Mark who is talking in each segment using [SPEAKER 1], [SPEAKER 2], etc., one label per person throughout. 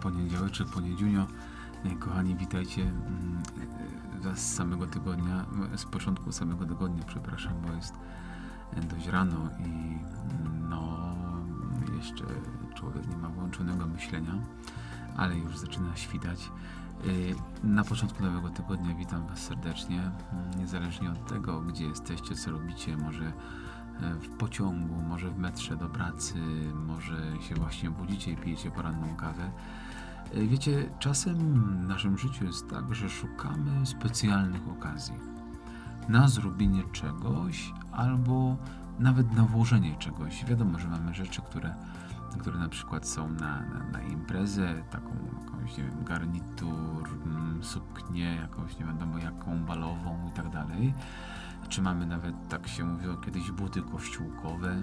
[SPEAKER 1] poniedziałeczek, poniedziunio. E, Kochani, witajcie mm, e, Was z samego tygodnia, z początku samego tygodnia, przepraszam, bo jest e, dość rano i mm, no jeszcze człowiek nie ma włączonego myślenia, ale już zaczyna świtać. E, Na początku nowego tygodnia witam Was serdecznie, mm, niezależnie od tego, gdzie jesteście, co robicie, może e, w pociągu, może w metrze do pracy, może się właśnie budzicie i pijecie poranną kawę. E, Wiecie, czasem w naszym życiu jest tak, że szukamy specjalnych okazji na zrobienie czegoś albo nawet na włożenie czegoś. Wiadomo, że mamy rzeczy, które, które na przykład są na, na, na imprezę, taką jakąś, nie wiem, garnitur, mm, suknię, jakąś nie wiadomo jaką, balową i tak dalej. Czy mamy nawet, tak się mówiło kiedyś, buty kościółkowe,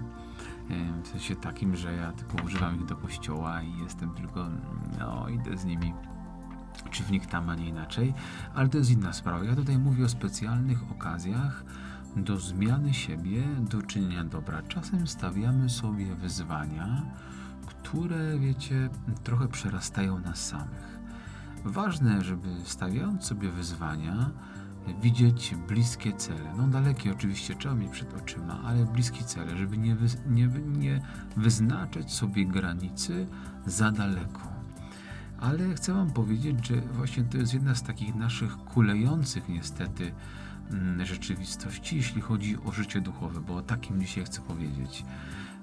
[SPEAKER 1] w sensie takim, że ja tylko używam ich do kościoła i jestem tylko, no, idę z nimi czy w nich tam, a nie inaczej, ale to jest inna sprawa. Ja tutaj mówię o specjalnych okazjach do zmiany siebie, do czynienia dobra. Czasem stawiamy sobie wyzwania, które, wiecie, trochę przerastają nas samych. Ważne, żeby stawiając sobie wyzwania, widzieć bliskie cele. No dalekie oczywiście trzeba mieć przed oczyma, ale bliskie cele, żeby nie, wy, nie, nie wyznaczać sobie granicy za daleko. Ale chcę Wam powiedzieć, że właśnie to jest jedna z takich naszych kulejących niestety mm, rzeczywistości, jeśli chodzi o życie duchowe, bo o takim dzisiaj chcę powiedzieć.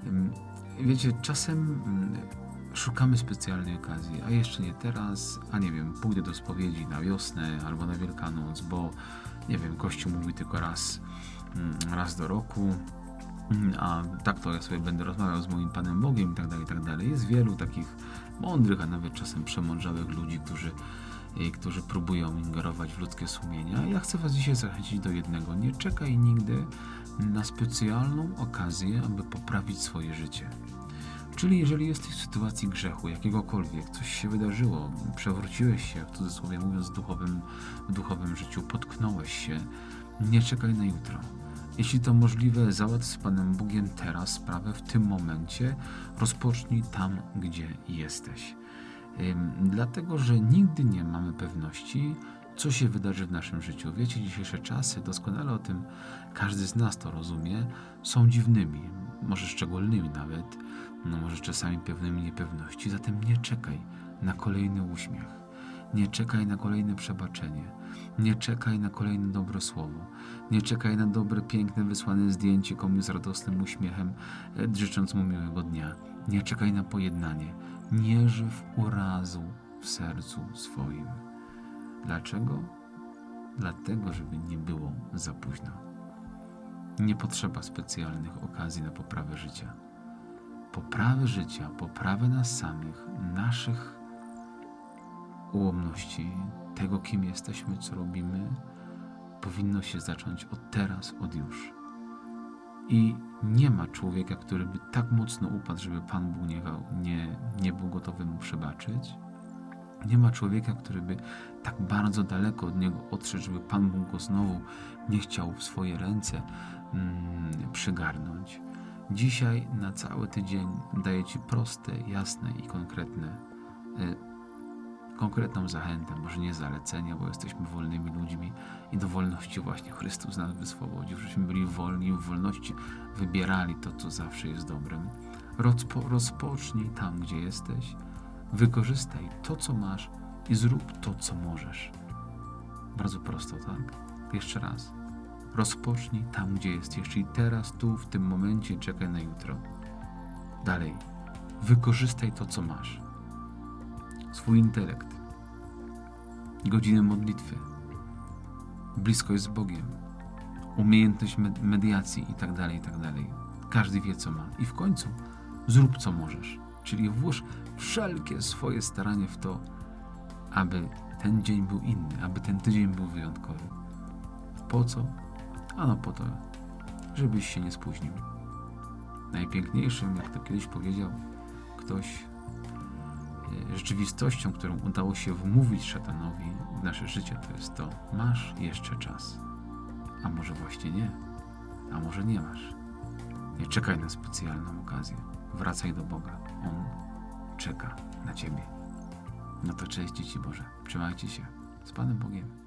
[SPEAKER 1] Ym, Wiecie, czasem mm, szukamy specjalnej okazji, a jeszcze nie teraz, a nie wiem, pójdę do spowiedzi na wiosnę albo na Wielkanoc, bo nie wiem, Kościół mówi tylko raz, mm, raz do roku, Mm, a tak to ja sobie będę rozmawiał z moim Panem Bogiem i tak dalej, i tak dalej. Jest wielu takich mądrych, a nawet czasem przemądrzałych ludzi, którzy, eh, którzy próbują ingerować w ludzkie sumienia. Ja chcę Was dzisiaj zachęcić do jednego. Nie czekaj nigdy na specjalną okazję, aby poprawić swoje życie. Czyli jeżeli jesteś w sytuacji grzechu, jakiegokolwiek, coś się wydarzyło, przewróciłeś się, w cudzysłowie mówiąc, w duchowym, w duchowym życiu, potknąłeś się, nie czekaj na jutro. Jeśli to możliwe, załatw z Panem Bogiem teraz sprawę w tym momencie, rozpocznij tam, gdzie jesteś. Dlatego, że nigdy nie mamy pewności, co się wydarzy w naszym życiu. Wiecie, dzisiejsze czasy, doskonale o tym każdy z nas to rozumie, są dziwnymi, może szczególnymi nawet, no może czasami pełnymi niepewności. Zatem nie czekaj na kolejny uśmiech. Nie czekaj na kolejne przebaczenie. Nie czekaj na kolejne dobre słowo. Nie czekaj na dobre, piękne, wysłane zdjęcie komuś z radosnym uśmiechem, e, życząc mu miłego dnia. Nie czekaj na pojednanie. Nie żyw urazu w sercu swoim. Dlaczego? Dlatego, żeby nie było za późno. Nie potrzeba specjalnych okazji na poprawę życia. Poprawę życia, poprawę nas samych, naszych ułomności, tego kim jesteśmy, co robimy, powinno się zacząć od teraz, od już. I nie ma człowieka, który by tak mocno upadł, żeby Pan Bóg nie, nie, nie był gotowy mu przebaczyć. Nie ma człowieka, który by tak bardzo daleko od niego odszedł, żeby Pan Bóg go znowu nie chciał w swoje ręce mm, przygarnąć. Dzisiaj na cały tydzień daję Ci proste, jasne i konkretne y, konkretną zachętę, może nie zalecenie, bo jesteśmy wolnymi ludźmi i do wolności właśnie Chrystus nas wyswobodził, żebyśmy byli wolni w wolności wybierali to, co zawsze jest dobrem. Rozpo, rozpocznij tam, gdzie jesteś, wykorzystaj to, co masz i zrób to, co możesz. Bardzo prosto, tak? Jeszcze raz. Rozpocznij tam, gdzie jesteś, czyli teraz, tu, w tym momencie, czekaj na jutro. Dalej. Wykorzystaj to, co masz swój intelekt, godzinę modlitwy, bliskość z Bogiem, umiejętność med- mediacji itd., itd. Każdy wie, co ma. I w końcu zrób, co możesz. Czyli włóż wszelkie swoje staranie w to, aby ten dzień był inny, aby ten tydzień był wyjątkowy. Po co? Ano po to, żebyś się nie spóźnił. Najpiękniejszym, jak to kiedyś powiedział ktoś, e, rzeczywistością, którą udało się wmówić szatanowi w nasze życie, to jest to, masz jeszcze czas. A może właśnie nie, a może nie masz. Nie czekaj na specjalną okazję. Wracaj do Boga. On czeka na ciebie. No to cześć dzieci Boże. Trzymajcie się. Z Panem Bogiem.